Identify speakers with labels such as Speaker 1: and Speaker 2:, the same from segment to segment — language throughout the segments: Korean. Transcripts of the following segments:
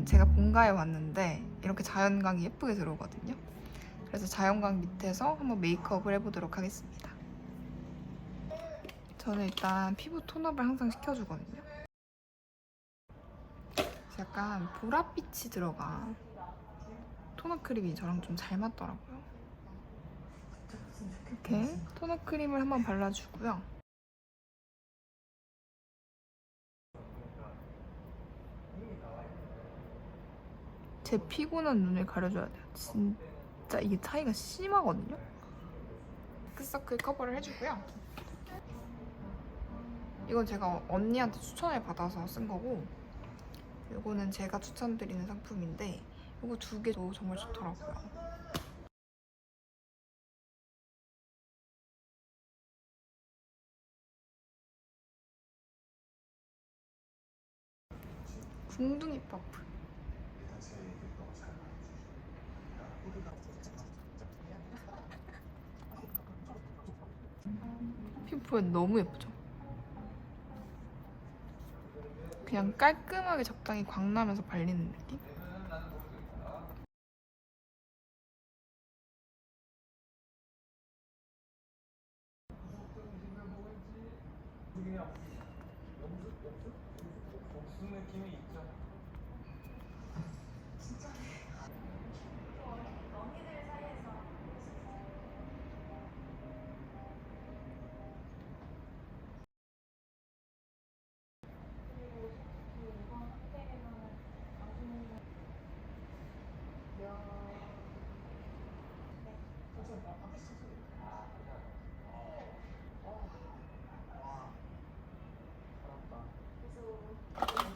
Speaker 1: 오늘은 제가 본가에 왔는데 이렇게 자연광이 예쁘게 들어오거든요. 그래서 자연광 밑에서 한번 메이크업을 해보도록 하겠습니다. 저는 일단 피부 톤업을 항상 시켜주거든요. 약간 보랏빛이 들어간 톤업 크림이 저랑 좀 잘 맞더라고요. 이렇게 톤업 크림을 한번 발라주고요. 제 피곤한 눈을 가려줘야 돼요. 진짜 이게 차이가 심하거든요. 다크서클 커버를 해주고요. 이건 제가 언니한테 추천을 받아서 쓴 거고 이거는 제가 추천드리는 상품인데 이거 두 개도 정말 좋더라고요. 궁둥이 퍼프. 피부에 너무 예쁘죠? 그냥 깔끔하게 적당히 광나면서 발리는 느낌?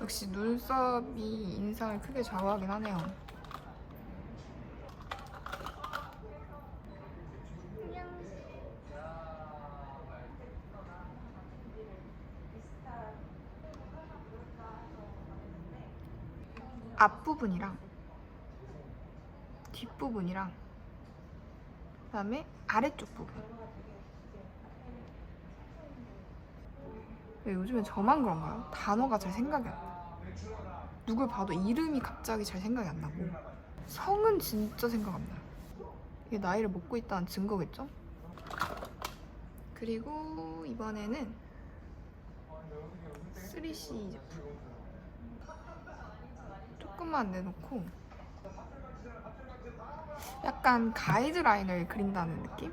Speaker 1: 역시 눈썹이 인상을 크게 좌우하긴 하네요. 앞부분이랑 뒷부분이랑 그다음에 아래쪽 부분 왜 요즘에 저만 그런가요? 단어가 잘 생각이 안 나요. 누굴 봐도 이름이 갑자기 잘 생각이 안 나고 성은 진짜 생각 안 나요. 이게 나이를 먹고 있다는 증거겠죠? 그리고 이번에는 3C 제품 조금만 내놓고 약간 가이드라인을 그린다는 느낌?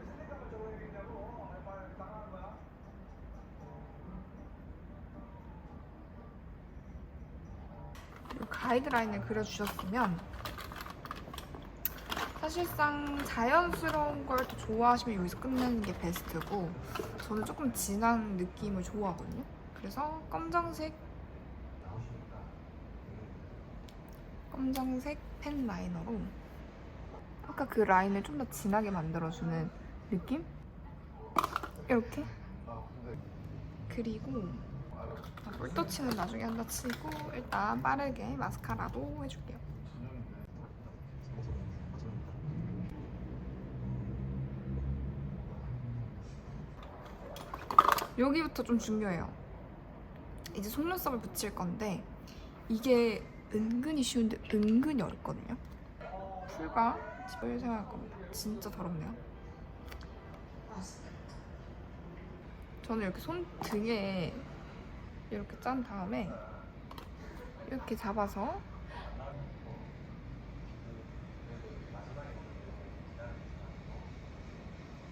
Speaker 1: 가이드라인을 그려주셨으면 사실상 자연스러운 걸 더 좋아하시면 여기서 끝내는 게 베스트고 저는 조금 진한 느낌을 좋아하거든요. 그래서 검정색 검정색 펜 라이너로 아까 그 라인을 좀 더 진하게 만들어주는 느낌? 이렇게 그리고 아, 볼터치는 나중에 한다 치고 일단 빠르게 마스카라도 해줄게요. 여기부터 좀 중요해요. 이제 속눈썹을 붙일 건데 이게 은근히 쉬운데 은근히 어렵거든요. 풀과 집을 사용할 겁니다. 진짜 더럽네요. 저는 이렇게 손 등에 이렇게 짠 다음에 이렇게 잡아서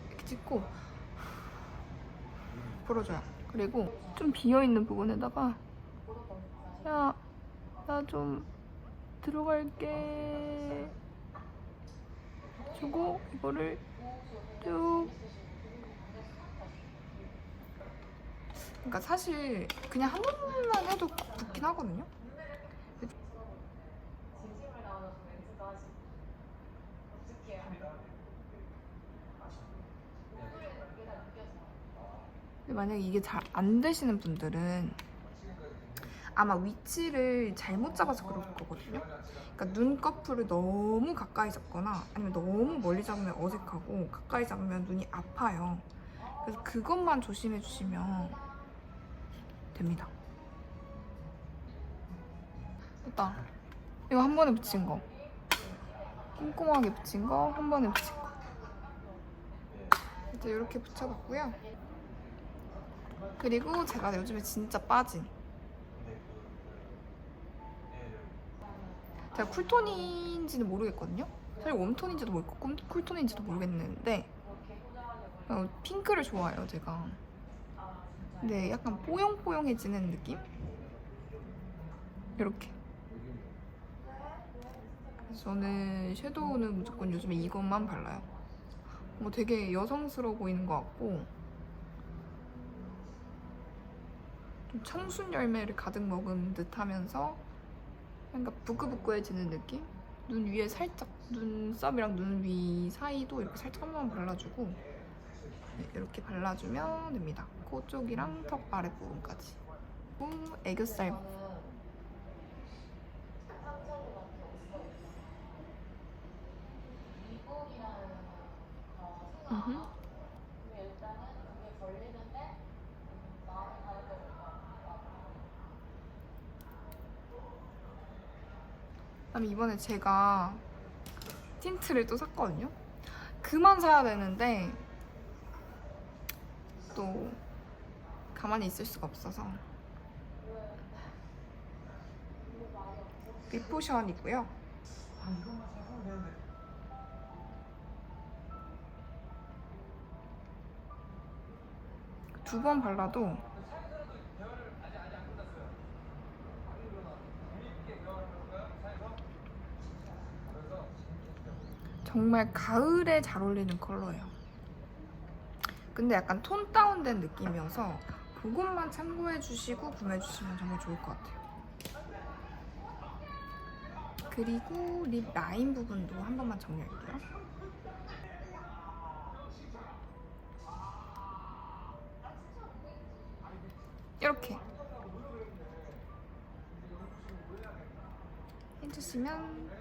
Speaker 1: 이렇게 찍고 불어줘요. 그리고 좀 비어있는 부분에다가 야, 나 좀 들어갈게. 주고 이거를 쭉 그러니까 사실 그냥 한 번만 해도 붙긴 하거든요. 근데 만약에 이게 잘 안 되시는 분들은 아마 위치를 잘못 잡아서 그럴 거거든요. 그러니까 눈꺼풀을 너무 가까이 잡거나 아니면 너무 멀리 잡으면 어색하고 가까이 잡으면 눈이 아파요. 그래서 그것만 조심해 주시면 됩니다. 됐다. 이거 한 번에 붙인 거. 꼼꼼하게 붙인 거, 한 번에 붙인 거. 이제 이렇게 붙여봤고요. 그리고 제가 요즘에 진짜 빠진 제가 쿨톤인지는 모르겠거든요. 사실 웜톤인지도 모르고 쿨- 쿨톤인지도 모르겠는데 어, 핑크를 좋아해요, 제가. 근데 약간 뽀용뽀용해지는 느낌? 이렇게. 저는 섀도우는 무조건 요즘에 이것만 발라요. 뭐 되게 여성스러워 보이는 것 같고 좀 청순 열매를 가득 먹은 듯하면서 뭔가 부끄부끄해지는 느낌? 눈 위에 살짝 눈썹이랑 눈 위 사이도 이렇게 살짝 한번 발라주고 네, 이렇게 발라주면 됩니다. 코 쪽이랑 턱 아래 부분까지. 그리고 애교살 음흠. 그다음에 이번에 제가 틴트를 또 샀거든요. 그만 사야 되는데 또 가만히 있을 수가 없어서 리포션이고요. 두 번 발라도 정말 가을에 잘 어울리는 컬러예요. 근데 약간 톤 다운된 느낌이어서 그것만 참고해 주시고 구매해 주시면 정말 좋을 것 같아요. 그리고 립 라인 부분도 한 번만 정리할게요. 이렇게 해주시면